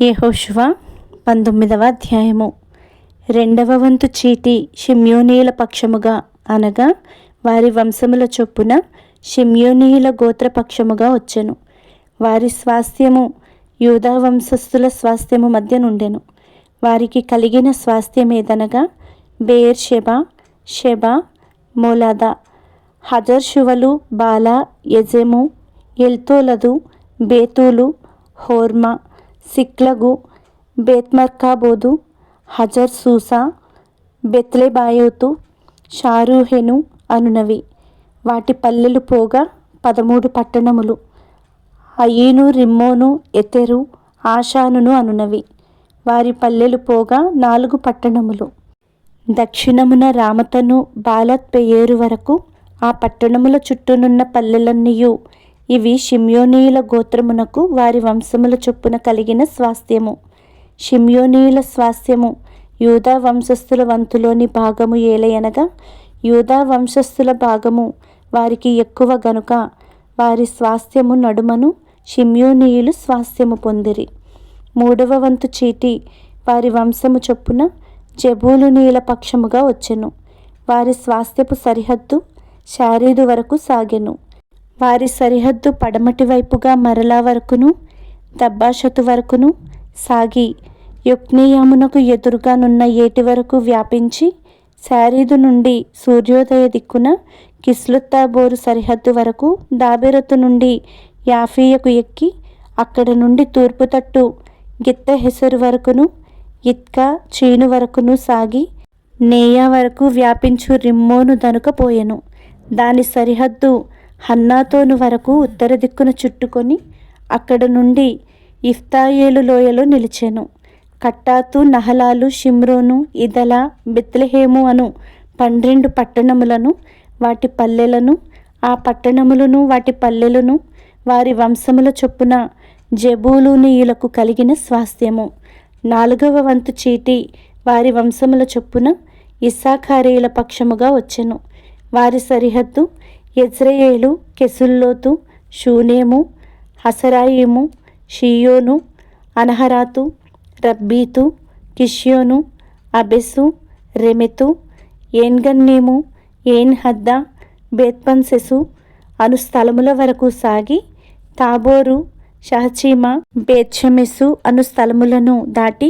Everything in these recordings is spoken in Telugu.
యెహోషువ పంతొమ్మిదవ అధ్యాయము. రెండవ వంతు చీటి షిమ్యోనీయుల పక్షముగా అనగా వారి వంశముల చొప్పున షిమ్యోనీయుల గోత్రపక్షముగా వచ్చెను. వారి స్వాస్థ్యము యూదా వంశస్థుల స్వాస్థ్యము మధ్య నుండెను. వారికి కలిగిన స్వాస్థ్యం ఏదనగా Beersheba Sheba Moladah హజర్షువలు Baalah Azem Eltolad Bethul Hormah Ziklag Bethmarcaboth Hazarsusah Bethlebaoth Sharuhen అనునవి. వాటి పల్లెలు పోగా పదమూడు పట్టణములు. అయీను రిమ్మోను ఎతెరు ఆషానును అనునవి. వారి పల్లెలు పోగా నాలుగు పట్టణములు. దక్షిణమున రామతను బాలత్ పెయేరు వరకు ఆ పట్టణముల చుట్టూనున్న పల్లెలన్నీయు ఇవి షిమ్యోనీయుల గోత్రమునకు వారి వంశముల చొప్పున కలిగిన స్వాస్థ్యము. షిమ్యోనీయుల స్వాస్థ్యము యూదా వంశస్థుల వంతులోని భాగము ఏలయనగా యూదా వంశస్థుల భాగము వారికి ఎక్కువ గనుక వారి స్వాస్థ్యము నడుమను షిమ్యోనీయులు స్వాస్థ్యము పొందిరి. మూడవ వంతు చీటి వారి వంశము చొప్పున జబూలునీల పక్షముగా వచ్చెను. వారి స్వాస్థ్యపు సరిహద్దు శారీదు వరకు సాగెను. వారి సరిహద్దు పడమటి వైపుగా మరలా వరకును దబ్బాషతు వరకును సాగి యొక్నియామునకు ఎదురుగానున్న ఏటి వరకు వ్యాపించి శారీదు నుండి సూర్యోదయ దిక్కున కిస్లుత్తాబోరు సరిహద్దు వరకు దాబెరతు నుండి యాఫీయకు ఎక్కి అక్కడ నుండి తూర్పు తట్టు గిత్త హెసరు వరకును ఇత్కా చీను వరకును సాగి నేయా వరకు వ్యాపించు రిమ్మోను దనుకపోయెను దాని సరిహద్దు హన్నాతోను వరకు ఉత్తర దిక్కున చుట్టుకొని అక్కడ నుండి ఇఫ్తాయేలు లోయలో నిలిచెను. కట్టాతు నహలాలు షిమ్రోను ఇదల బిత్లహేము అను పన్నెండు పట్టణములను వాటి పల్లెలను ఆ పట్టణములను వాటి పల్లెలను వారి వంశముల చొప్పున జబూలూనీయులకు కలిగిన స్వాస్థ్యము. నాలుగవ వంతు చీటి వారి వంశముల చొప్పున ఇస్సాఖారీయుల పక్షముగా వచ్చెను. వారి సరిహద్దు యజ్రయేలు కెసుల్లోతు షూనేము హసరాయిము షియోను అనహరాతు రబ్బీతు కిష్యోను అబెసు రెమెతు ఏన్గన్నేము ఏన్ హద్దా బేత్పన్సెసు అను స్థలముల వరకు సాగి తాబోరు షహచీమ బేత్షమెసు అను స్థలములను దాటి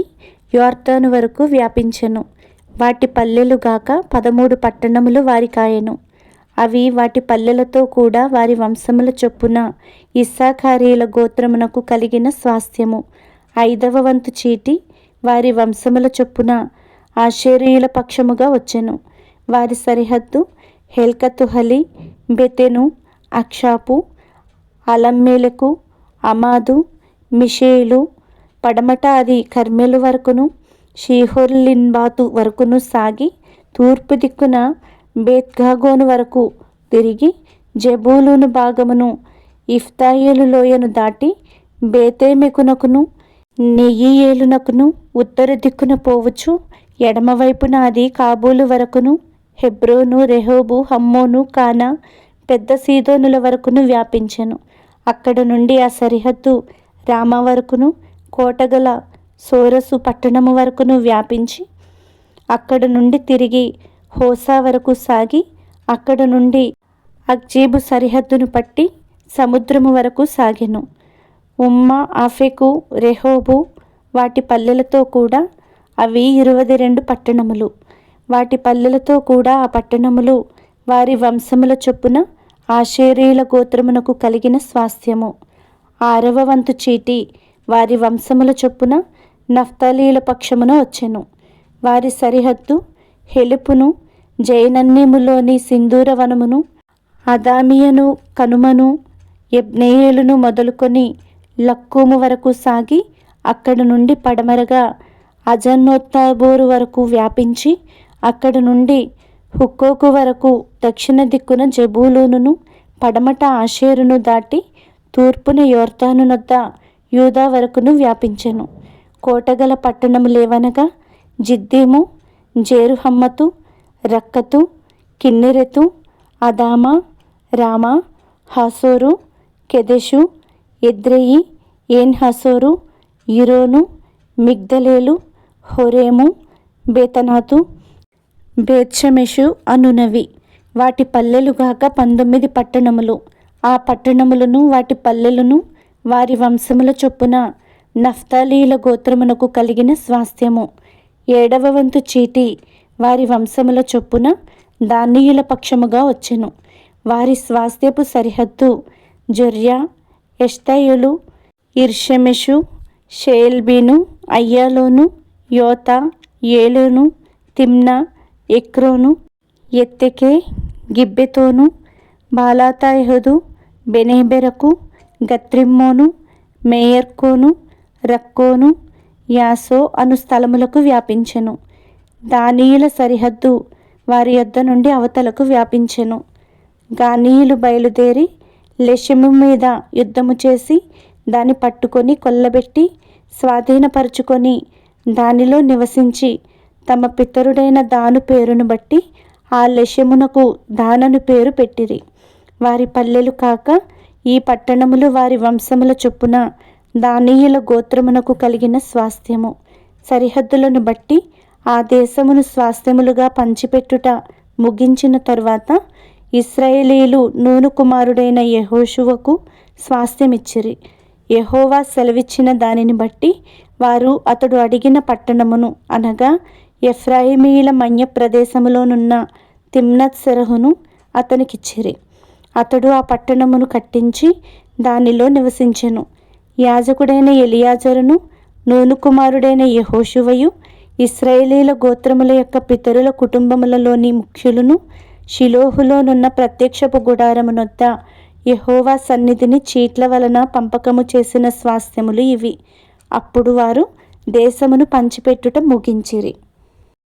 యోర్టన్ వరకు వ్యాపించెను. వాటి పల్లెలు గాక పదమూడు పట్టణములు వారికాయెను. అవి వాటి పల్లెలతో కూడా వారి వంశముల చొప్పున ఇస్సాఖారీల గోత్రమునకు కలిగిన స్వాస్థ్యము. ఐదవ వంతు చీటి వారి వంశముల చొప్పున ఆశ్చర్యుల పక్షముగా వచ్చెను. వారి సరిహద్దు హెల్కతుహలి బెతెను అక్షాపు అలమ్మేలకు అమాదు మిషేలు పడమట అది కర్మెలు వరకును షీహోర్లిన్బాతు వరకును సాగి తూర్పు దిక్కున బేత్గాగోను వరకు తిరిగి జబూలును భాగమును ఇఫ్తాయేలు లోయను దాటి బేతేమెకునకును నెయ్యియేలునకును ఉత్తర దిక్కున పోవచ్చు ఎడమవైపున అది కాబూలు వరకును హెబ్రోను రెహోబు హమ్మోను కానా పెద్ద సీదోనుల వరకును వ్యాపించెను. అక్కడ నుండి ఆ సరిహద్దు రామ వరకును కోటగల సోరసు పట్టణము వరకును వ్యాపించి అక్కడ నుండి తిరిగి హోసా వరకు సాగి అక్కడ నుండి అగ్జీబు సరిహద్దును పట్టి సముద్రము వరకు సాగెను. ఉమ్మ ఆఫెకు రెహోబు వాటి పల్లెలతో కూడా అవి ఇరవై రెండు పట్టణములు. వాటి పల్లెలతో కూడా ఆ పట్టణములు వారి వంశముల చొప్పున ఆశేరీల గోత్రమునకు కలిగిన స్వాస్థ్యము. ఆరవ వంతు చీటి వారి వంశముల చొప్పున నఫ్తాలీల పక్షమున వచ్చెను. వారి సరిహద్దు హెలుపును జైనన్యములోని సింధూరవనమును అదామియను కనుమను యబ్నేయులను మొదలుకొని లక్కుము వరకు సాగి అక్కడి నుండి పడమరగా అజన్నోత్తాబోరు వరకు వ్యాపించి అక్కడ నుండి హుక్కోకు వరకు దక్షిణ దిక్కున జబూలూనును పడమట ఆషేరును దాటి తూర్పున యోర్తాను నొద్ద యూదా వరకును వ్యాపించెను. కోటగల పట్టణము లేవనగా జిద్దీము జేరుహమ్మతు రక్కతు కిన్నెరెతు అదామా రామ హాసోరు కెదెషు ఎద్రెయి ఏన్ హసోరు ఇరోను మిగ్దలేలు హొరేము బేతనాతు బేత్షమెషు అనునవి. వాటి పల్లెలుగాక పంతొమ్మిది పట్టణములు. ఆ పట్టణములను వాటి పల్లెలను వారి వంశముల చొప్పున నఫ్తాలీల గోత్రమునకు కలిగిన స్వాస్థ్యము. ఏడవ వంతు చీటి వారి వంశముల చొప్పున దానియుల పక్షముగా వచ్చెను. వారి స్వాస్థ్యపు సరిహద్దు జొర్యా ఎష్తయులు ఇర్షెమెషు షేల్బీను అయ్యాలోను యోత ఏలోను తిమ్నా ఎక్రోను ఎత్తెకే గిబ్బెతోను బాలాతాయహదు బెనేబెరకు గత్రిమ్మోను మేయర్కోను రక్కోను యాసో అను స్థలములకు వ్యాపించెను. దానీయుల సరిహద్దు వారి యొద్ద నుండి అవతలకు వ్యాపించెను. గానీయులు బయలుదేరి లెషము మీద యుద్ధము చేసి దాన్ని పట్టుకొని కొల్లబెట్టి స్వాధీనపరుచుకొని దానిలో నివసించి తమ పితరుడైన దాను పేరును బట్టి ఆ లెషమునకు దానను పేరు పెట్టిరి. వారి పల్లెలు కాక ఈ పట్టణములు వారి వంశముల చొప్పున దానీయుల గోత్రమునకు కలిగిన స్వాస్థ్యము. సరిహద్దులను బట్టి ఆ దేశమును స్వాస్థ్యములుగా పంచిపెట్టుట ముగించిన తరువాత ఇస్రాయేలీలు నూను కుమారుడైన యహోషువకు స్వాస్థ్యమిచ్చిరి. యహోవా సెలవిచ్చిన దానిని బట్టి వారు అతడు అడిగిన పట్టణమును అనగా ఎఫ్రాయిమీల మన్య ప్రదేశములోనున్న తిమ్నత్ సెరహును అతనికిచ్చిరి. అతడు ఆ పట్టణమును కట్టించి దానిలో నివసించెను. యాజకుడైన ఎలియాజరును నూను కుమారుడైన యహోషువయు ఇస్రాయేలీల గోత్రముల యొక్క పితరుల కుటుంబములలోని ముఖ్యులను షిలోహులోనున్న ప్రత్యక్షపు గుడారమునొద్ద యహోవా సన్నిధిని చీట్ల వలన పంపకము చేసిన స్వాస్థ్యములు ఇవి. అప్పుడు వారు దేశమును పంచిపెట్టుట ముగించిరి.